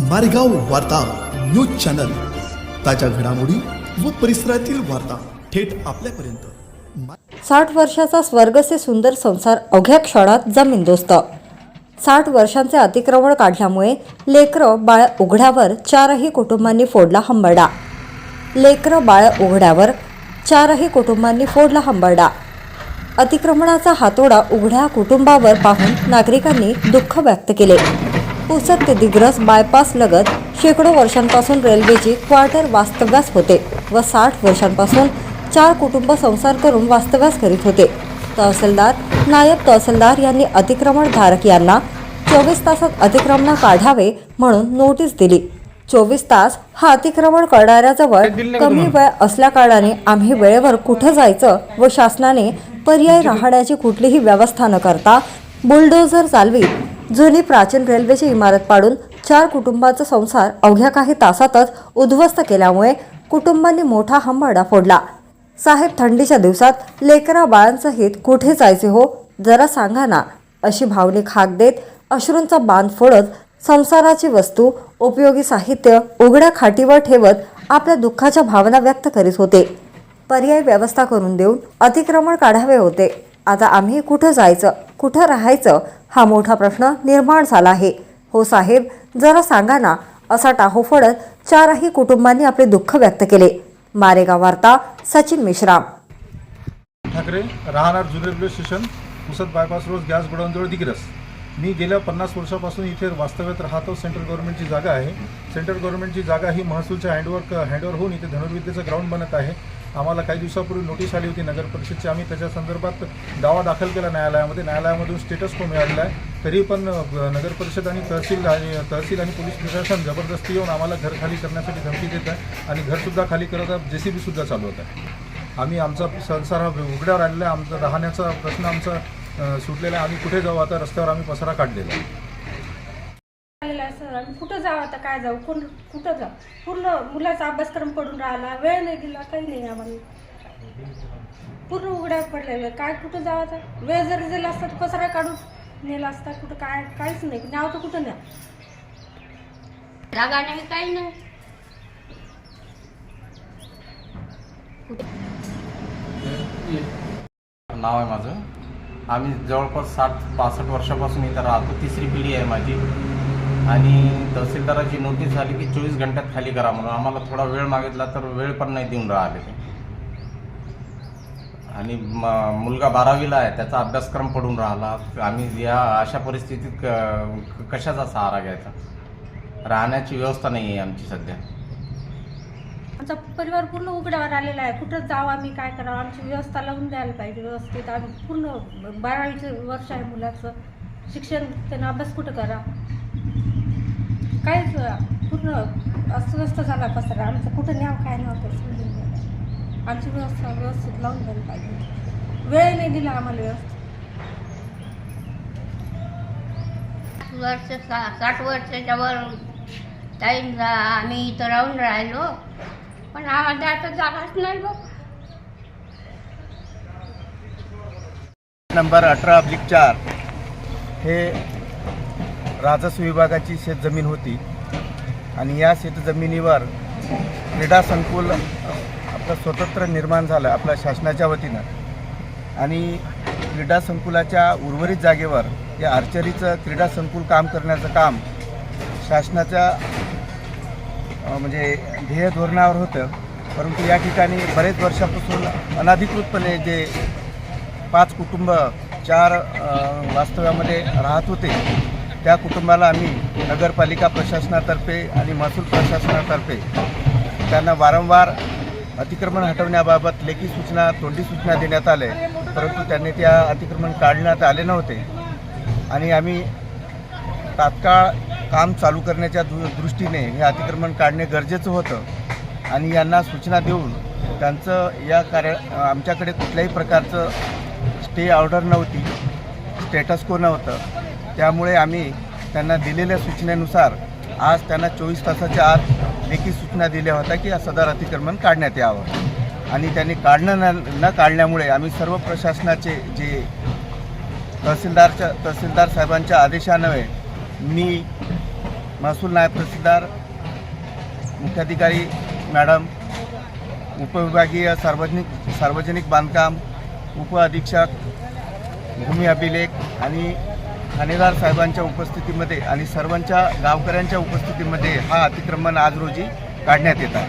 मारेगाव वार्ता news channel. ताज्या घडामोडी व परिसरातील वार्ता थेट आपल्यापर्यंत. साठ वर्षाचा स्वर्गसे सुंदर संसार अवघ्या क्षणात जमीनदोस्त साठ वर्षांचे अतिक्रमण काढल्यामुळे लेकरं बाळ उघड्यावर चारही कुटुंबांनी फोडला हंबरडा. लेकरं बाळ उघड्यावर चारही कुटुंबांनी फोडला हंबरडा. अतिक्रमणाचा हातोडा उघड्या कुटुंबावर पाहून नागरिकांनी दुःख व्यक्त केले. पुसद ते दिग्रस बायपास लगत शेकडो वर्षांपासून रेल्वेची क्वार्टर वास्तव्यास होते व साठ वर्षांपासून चार कुटुंब संसार करून वास्तव्यास करीत होते. तहसीलदार नायब तहसीलदार यांनी अतिक्रमणधारक यांना चोवीस तासात अतिक्रमण काढावे म्हणून नोटीस दिली. चोवीस तास हा अतिक्रमण करणाऱ्याजवळ कमी वेळ असल्या कारणाने आम्ही वेळेवर कुठं जायचं व शासनाने पर्याय राहण्याची कुठलीही व्यवस्था न करता बुलडोझर चालवीत जुनी प्राचीन रेल्वेची इमारत पाडून चार कुटुंबाचा संसार अवघ्या काही तासातच उद्ध्वस्त केल्यामुळे कुटुंबांनी मोठा हंबरडा फोडला. साहेब थंडीच्या दिवसात लेकरा बाळांसहित कुठे जायचे हो? जरा सांगा ना. अशी भावनिक हाक देत अश्रूंचा बांध फोडत संसाराची वस्तू उपयोगी साहित्य उघड्या खाटीवर ठेवत आपल्या दुःखाच्या भावना व्यक्त करीत होते. पर्याय व्यवस्था करून देऊन अतिक्रमण काढावे होते. आता आम्ही कुठं जायचं? कुठं राहायचं? हा मोठा प्रश्न निर्माण झाला आहे. हो साहेब जरा सांगा ना असा टाहो फोडत चारही कुटुंबांनी आपले दुःख व्यक्त केले. मारेगाव वार्ता सचिन मिश्रा ठाकरे राहणार जुने railway station Pusad bypass road gas गोडाऊनजवळ Digras. मी गेल्या पन्नास वर्षापासून इथे वास्तव्यात राहतो. सेंट्रल गव्हर्नमेंटची जागा आहे. सेंट्रल गव्हर्नमेंटची जागा ही महसूलच्या हँडवर्क हँडवर होऊन इथे धनुर्विद्येचं ग्राउंड बनत आहे. आम्हाला काही दिवसापूर्वी नोटीस आली होती नगर परिषदची. आम्ही त्याच्या संदर्भात दावा दाखल केला न्यायालयामध्ये. न्यायालयामधून स्टेटस को मिळालेला आहे तरी पण नगर परिषद आणि तहसील आणि तहसील आणि पोलीस प्रशासन जबरदस्ती येऊन आम्हाला घर खाली करण्यासाठी धमकी देत आहे आणि घरसुद्धा खाली करत आहे. जे सी बीसुद्धा चालवत आहे. आम्ही आमचा संसार हा उघड्यावर आणलेला आहे. आमचा राहण्याचा प्रश्न आमचा सुटलेला आहे. आम्ही कुठे जाऊ? आता रस्त्यावर आम्ही पसारा काढलेला आहे. आलेला आहे सर. आम्ही कुठं जाऊ? आता काय जाऊ? कोण कुठं जाऊ? पूर्ण मुलाचा अभ्यासक्रम पडून राहिला. वेळ नाही दिला. काही नाही आम्हाला. पूर्ण उघड्या पडलेलं. काय कुठं जाऊ आता? वेळ जरी दिला असता तर पसारा काढून नेला असता. कुठं काय काहीच नाही. न्याव तर कुठं नाही काही नाही. नाव आहे माझं. आम्ही जवळपास साठ पासष्ट वर्षापासून इथं राहतो. तिसरी पिढी आहे माझी. आणि तहसीलदाराची नोटीस झाली की चोवीस घंट्यात खाली करा म्हणून. आम्हाला थोडा वेळ मागितला तर वेळ पण नाही देऊन राहिले. आणि म- मुलगा बारावीला आहे. त्याचा अभ्यासक्रम पडून राहिला. आम्ही या अशा परिस्थितीत क- कशाचा सहारा घ्यायचा? राहण्याची व्यवस्था नाही आहे आमची सध्या. आमचा परिवार पूर्ण उघड्यावर आलेला आहे. कुठं जाऊ आम्ही काय करावं? आमची व्यवस्था लावून द्यायला पाहिजे व्यवस्थित. आम्ही पूर्ण बारावीचं वर्ष आहे मुलाचं. शिक्षण त्यांना अभ्यास कुठं करा काहीच पूर्ण अस्वस्थ झाला पसरा. आमचं कुठं न्याव काय नव्हतं आमची व्यवस्था व्यवस्थित लावून द्यायला पाहिजे. वेळ नाही दिला आम्हाला व्यवस्थित. वर्ष सा साठ वर्षाच्या वर टाईम आम्ही इथं राहून राहिलो. पण आम्हाला आता जागाच नाही बघ. नंबर अठरा अब्लिक चार. हे राजस्व विभागाची शेतजमीन होती. आणि या शेतजमिनीवर क्रीडा संकुल आपलं स्वतंत्र निर्माण झालं आपल्या शासनाच्या वतीनं. आणि क्रीडा संकुलाच्या उर्वरित जागेवर या आर्चरीचं क्रीडा संकुल काम करण्याचं काम शासनाच्या म्हणजे ध्येय धोरणावर होतं. परंतु या ठिकाणी बरेच वर्षापासून अनधिकृतपणे जे पाच कुटुंब चार वास्तव्यामध्ये राहत होते त्या कुटुंबाला आम्ही नगरपालिका प्रशासनातर्फे आणि महसूल प्रशासनातर्फे त्यांना वारंवार अतिक्रमण हटवण्याबाबत लेखी सूचना तोंडी सूचना देण्यात आल्या परंतु त्यांनी त्या अतिक्रमण काढण्यात आले नव्हते. आणि आम्ही तात्काळ काम चालू करण्याच्या दृ दृष्टीने हे अतिक्रमण काढणे गरजेचं होतं. आणि यांना सूचना देऊन त्यांचं या कार्य आमच्याकडे कुठल्याही प्रकारचं स्टे ऑर्डर नव्हती स्टेटस को नव्हतं. त्यामुळे आम्ही त्यांना दिलेल्या सूचनेनुसार आज त्यांना चोवीस तासाच्या आत लेखी सूचना दिल्या होत्या की सदर अतिक्रमण काढण्यात यावं. आणि त्यांनी काढणं न न काढल्यामुळे आम्ही सर्व प्रशासनाचे जे तहसीलदारच्या तहसीलदार साहेबांच्या आदेशान्वये मी महसूल नायब तहसीलदार मुख्याधिकारी मॅडम उपविभागीय सार्वजनिक सार्वजनिक बांधकाम उप अधीक्षक भूमी अभिलेख आणि ठाणेदार साहेबांच्या उपस्थितीमध्ये आणि सर्वांच्या गावकऱ्यांच्या उपस्थितीमध्ये हा अतिक्रमण आज रोजी काढण्यात येत आहे.